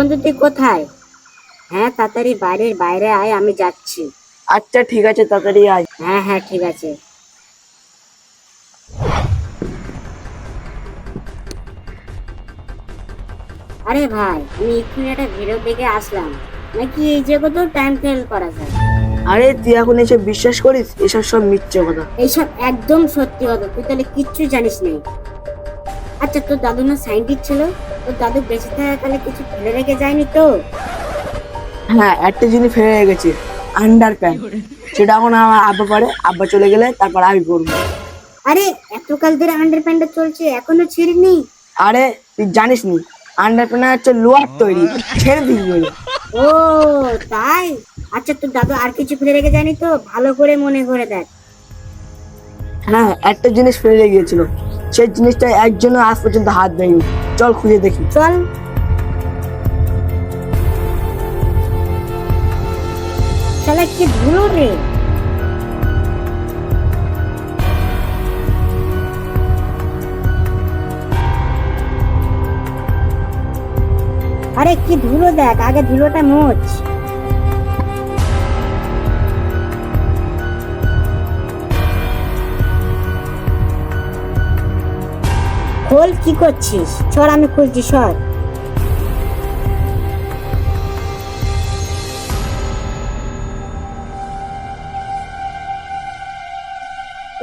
বন্ধু তুই কোথায়? হ্যাঁ তাড়াতাড়ি বাইরের বাইরে আয় আমি যাচ্ছি। আচ্ছা ঠিক আছে তাড়াতাড়ি আয়। হ্যাঁ হ্যাঁ ঠিক আছে। আরে ভাই আমি এক্ষুনি একটা ভিডিও দেখে আসলাম। নাকি এই যে কত টাইম ট্রাভেল করা যায়? আরে তুই এখন এসব বিশ্বাস করিস? এসব সব মিথ্যে কথা। এইসব একদম সত্যি কথা তুই তাহলে কিচ্ছু জানিস নেই আচ্ছা তোর দাদু না সাইন্টিস্ট ছিল তোর দাদু বেঁচে থাকাকালে কিছু ফেলে রেখে যায়নি তো? হ্যাঁ একটা জিনিস ফেলে রেখেছে আন্ডার প্যান্ট সেটা এখন আমার আব্বা পারে আব্বা চলে গেলে তারপর আমি করব আরে এতকাল ধরে আন্ডার প্যান্টটা চলছে এখনও ছিঁড়িনি? আরে তুই জানিস নি আন্ডার প্যান্ট হচ্ছে লোয়ার তৈরি ছেড়ে দিবি বলে। ও তাই? আচ্ছা তোর দাদু আর কিছু ফেলে রেখে যায়নি তো? ভালো করে মনে করে দেখ। হ্যাঁ একটা জিনিস ফেলে রেখে গিয়েছিল। সেই জিনিসটা একজনও আজ পর্যন্ত হাত দেয়নি। চল খুঁজে দেখি। চল। শালা, কি ধুলো রে আরে, কি ধুলো দেখ, আগে ধুলোটা মোচ। খোল কি করছিস? সর আমি খুঁজছি সর।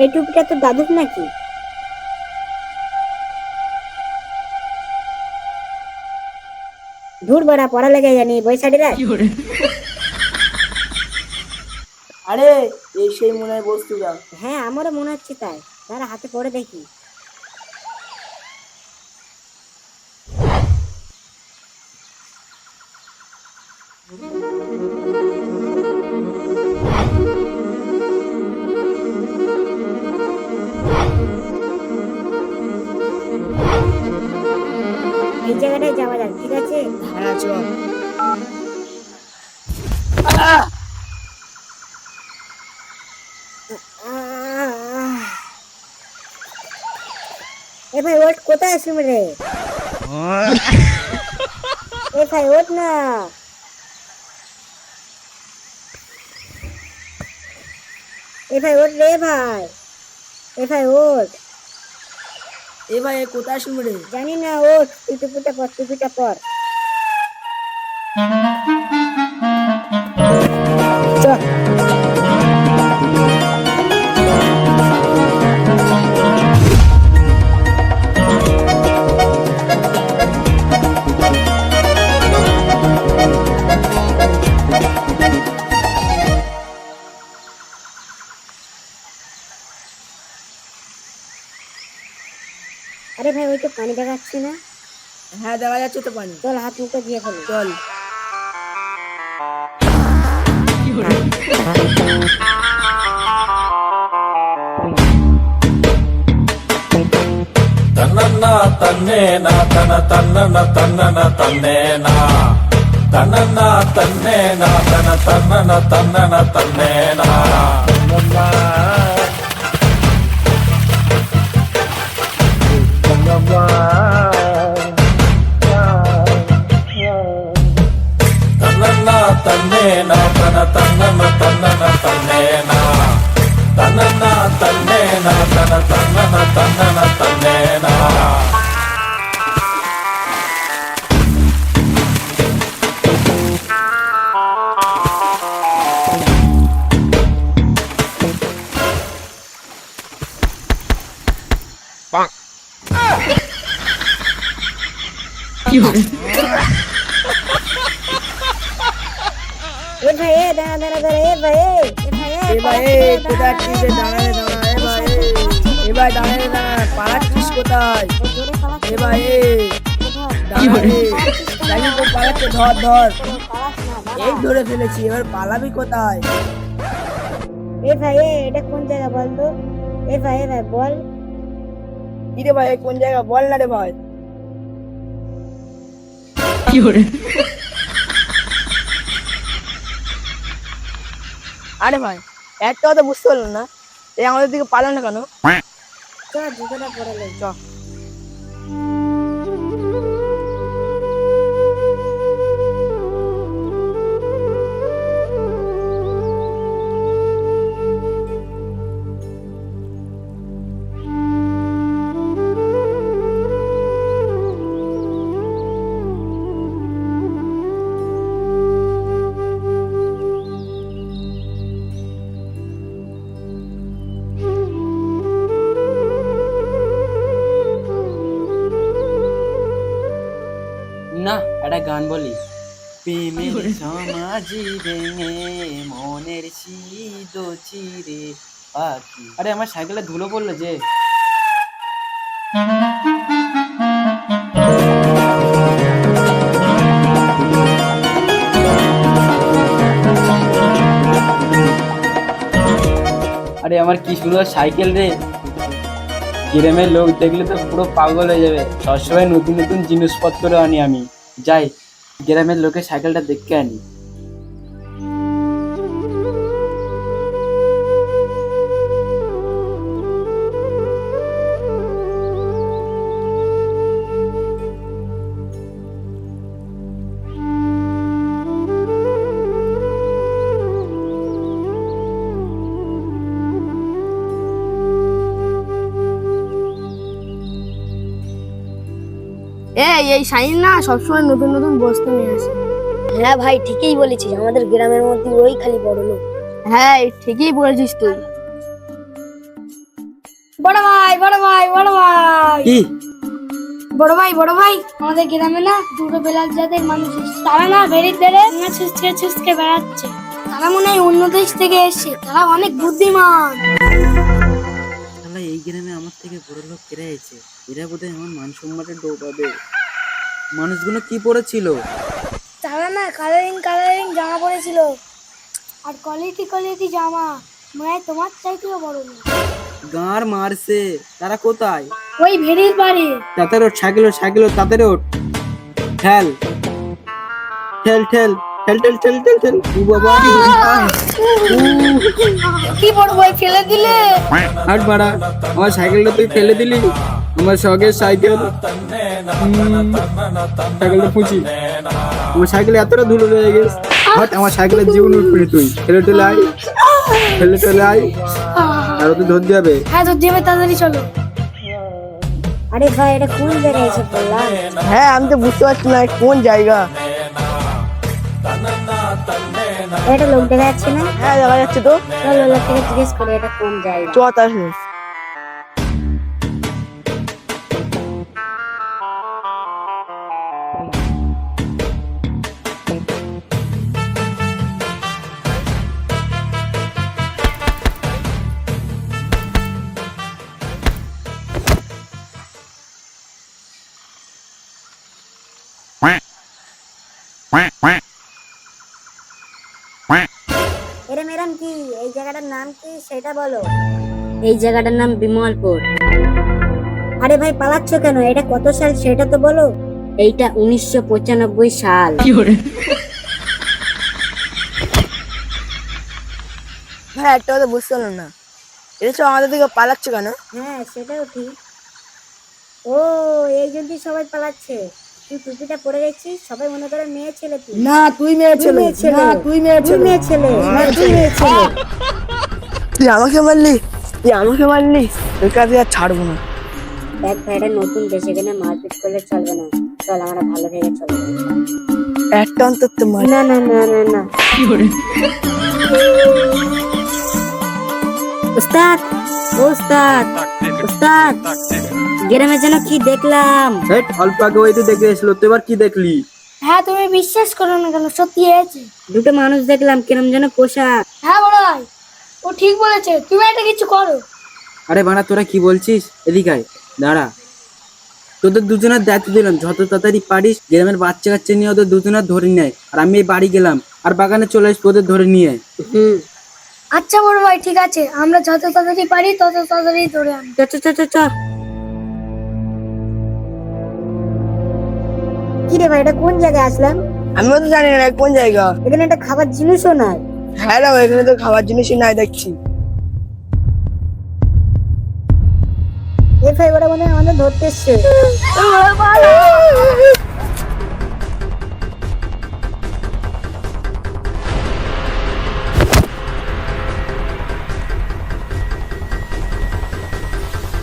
এই টুপিটা তো দাদুর নাকি? ধুর বড়া পড়া লেগে জানি বৈশাড়ি রে আরে এই সেই মনে হয় বস্তুটা হ্যাঁ আমারও মনে হচ্ছে তাই। তারা হাতে পড়ে দেখি। এই জায়গাটায় যাওয়া যাক ঠিক আছে? হ্যাঁ চল! এ ভাই ওট কোথায় রে? এ ভাই ওঠ না। এ ভাই ওঠ রে ভাই। এ ভাই ওঠ। এ ভাই এ কোথায় শুনবে জানি না ও তুই টুপিটা পর টুপিটা পর। পানি দেখাচ্ছি না। হ্যাঁ দেখা যাচ্ছে তো পানি। চল হাত মুখটা দিয়ে ফেলি। চল। தன்னா தன்னேனா தன தன்னன தன்னன தன்னேனா. தன்னன்னா தன்னேனா தன தன்னன தன்னன. தன்னேனா தன்னேனா தன தன்னன தன்னன தன்னேனா தன்னனா தன்னேனா தன தன்னன தன்னன தன்னேனா Bonk. এ ভাই এ দাঁড়া দাঁড়া দাঁড়া এ ভাই এ এ ভাই এ এ ভাই এ কোথায় আছিস রে দাঁড়া রে দাঁড়া এ ভাই এ। এ ভাই দাঁড়া রে দাঁড়া পালাচ্ছিস কোথায় এ ভাই এ দাঁড়া রে জানি তো পালাচ্ছে ধর ধর। এই ধরে ফেলেছি এবার পালাবি কোথায় এ ভাই এটা কোন জায়গা বল তো এ ভাই এ ভাই বল কি রে ভাই কোন জায়গা বল না রে ভাই আরে ভাই একটা কথা বুঝতে পারলাম না। এই আমাদের দিকে পালানো না কেন? চল জুতোটা পরে চ গান বলি। প্রেমের সমাজি ভেঙে মনের শীত চিরে পাখি। আরে, আমার সাইকেলে ধুলো পড়ল যে। আরে, আমার কি সুন্দর সাইকেল রে। গ্রামের লোক দেখলে তো পুরো পাগল হয়ে যাবে। সবসময় নতুন নতুন জিনিসপত্র আনি আমি। যাই গ্রামের লোকের সাইকেলটা দেখতে আনি। এই শাইন না সবসময় নতুন নতুন বস্তু নিয়ে আসে। হ্যাঁ ভাই ঠিকই বলেছিস। আমাদের গ্রামের মধ্যে ওই খালি বড় লোক। হ্যাঁ ঠিকই বলেছিস তুই। বড় ভাই বড় ভাই বড় ভাই। কি? বড় ভাই বড় ভাই আমাদের গ্রামে না দুটো বেলার জাতের মানুষ। তারা না বেরিয়ে বেড়ে ছুসকে ছুসকে বেড়াচ্ছে। তারা মনে হয় অন্য দেশ থেকে এসছে। তারা অনেক বুদ্ধিমান। এই গ্রামে আমার থেকে বড় লোক কেরা আছে এরা বোধহয় আমার মান সম্মানে ডোবাবে মানুষগুলো কি পড়েছিল? তারা না কালারিং কালারিং জামা পরেছিল আর কোয়ালিটি কোয়ালিটি জামা মনে হয় তোমার চাইতেও বড় না। গাঁর মারছে তারা কোথায়? ওই ভেড়ির বাড়ি। তাদের ওঠ সাইকেল তাদেরও সাইকেল তাদের ওঠ। ঠেল। ঠেল ঠেল। ঠেল ঠেল ঠেল ঠেল ঠেল। উ বাবা কি বড় ভাই ফেলে দিলে? হাট বাড়া আমার সাইকেলটা তুই ফেলে দিলি? আমার শখের সাইকেল। সাইকেলটা ফুচি আমার সাইকেলে এতটা ধুলো রয়ে গেছে। হাট আমার সাইকেলের জীবন উঠবি তুই। ফেলে ঠেলে আই ফেলে ঠেলে আই আর তুই ধরতে হবে হ্যাঁ তো দেবে তাড়াতাড়ি চলো। আরে ভাই এটা কোন জায়গায় এসে পড়লাম? হ্যাঁ আমি তো বুঝতে পারছি না কোন জায়গা? এটা লোক দেখা যাচ্ছে না? হ্যাঁ দেখা যাচ্ছে তো। চলো লোকটাকে জিজ্ঞেস করে এটা কোন জায়গা? চ তাহলে এরে জায়গাটার নাম কি সেটা বলো। এই জায়গাটার নাম বিমলপুর। আরে ভাই পালাচ্ছ কেন? এটা কত সাল সেটা তো বলো। এইটা উনিশশো পঁচানব্বই সাল। হ্যাঁ একটা কথা বুঝতে পারলাম না। এটা তো আমাদের থেকে পালাচ্ছে কেন? হ্যাঁ সেটাও ঠিক। ও এই জন্যই সবাই পালাচ্ছে। তুই টুপিটা পরে গেছিস? সবাই মনে করে মেয়ে ছেলে তুই। না তুই মেয়ে ছেলে। মেয়ে ছেলে। না তুই মেয়ে তুই ছেলে। মেয়ে ছেলে। তুই মেয়ে ছেলে। তুই আমাকে মারলি? তুই আমাকে মারলি? তোর কাছে আর ছাড়বো না। দেখ ভাই এটা নতুন দেশে এখানে মারপিট করলে চলবে না। চল আমরা ভালো থেকে চলবে একটা অন্তত মার। না না না না না। উস্তাদ উস্তাদ উস্তাদ গ্রামে যেন কি দেখলাম? হেট অল্প আগে ওই তো দেখে এসলো তো এবার কি দেখলি? হ্যাঁ তুমি বিশ্বাস করো না কেন সত্যি হয়েছে। দুটো মানুষ দেখলাম কিরম যেন পোশাক। হ্যাঁ বড় ভাই ও ঠিক বলেছে তুমি এটা কিছু করো। আরে বাড়া তোরা কি বলছিস? এদিকে আয় দাঁড়া। তোদের দুজনের দায়িত্ব দিলাম যত তাড়াতাড়ি পারিস গ্রামের বাচ্চা কাচ্চা নিয়ে ওদের দুজনের ধরে নেয় আর আমি এই বাড়ি গেলাম আর বাগানে চলে আসব ওদের ধরে নিয়ে আয়। আচ্ছা বড় ভাই ঠিক আছে আমরা যত তাড়াতাড়ি পারি তত তাড়াতাড়ি ধরে আনি চ চ চ চ চ। রে ভাই এটা কোন জায়গায় আসলাম? আমিও তো জানি না কোন জায়গা? এখানে একটা খাবার জিনিসও নাই। হ্যাঁ রে এখানে তো খাবার জিনিসই নাই দেখছি। এ ভাই ওরা মনে আমাদের ধরতে এসছে।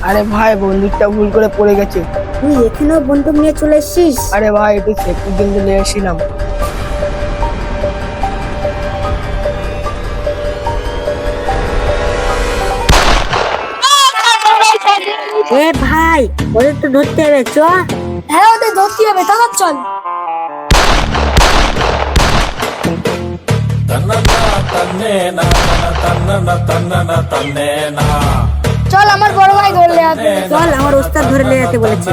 আরে ভাই বন্দুকটা ভুল করে পড়ে গেছে। তুই এখানেও বন্দুক নিয়ে চলে এসছিস? আরে ভাই একটু সেফটির জন্য নিয়ে এসেছিলাম। এ ভাই ওদের ধরতে হবে চ হ্যাঁ ওদের ধরতে হবে তাদের চল। తన్న తన్నేనా తన్న తన్న తన్న চল আমার বড় ভাই ধরলে আছে চল আমার ওস্তাদ ধরে নিয়ে যেতে বলেছে।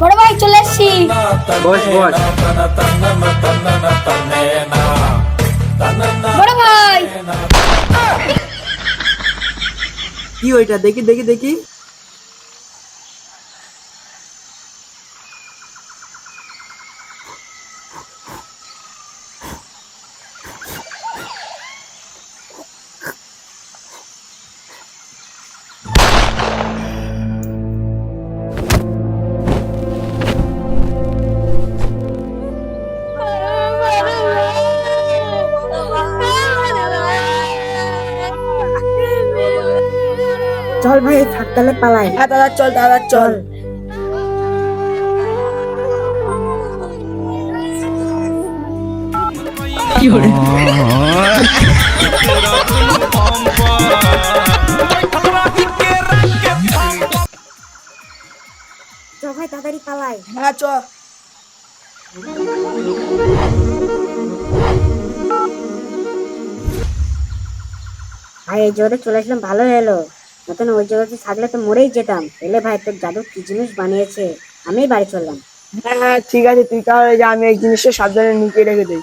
বড় ভাই চলে বড় ভাই। কি ওইটা? দেখি দেখি দেখি। চল ভাই থাক ফাঁকতালে পালাই। হ্যাঁ দাদা চল দাদা চল। চল। ভাই তাড়াতাড়ি পালাই। হ্যাঁ চ। ভাই এই জোরে চলে আসলাম ভালো এলো। নতুন ওই জায়গাতে থাকলে তো মরেই যেতাম। এলে ভাই, তোর জাদু কি জিনিস বানিয়েছে? আমি বাড়ি চললাম। হ্যাঁ হ্যাঁ ঠিক আছে, তুই তাহলে যা, আমি এই জিনিসটা সাবধানে নিচে রেখে দিই।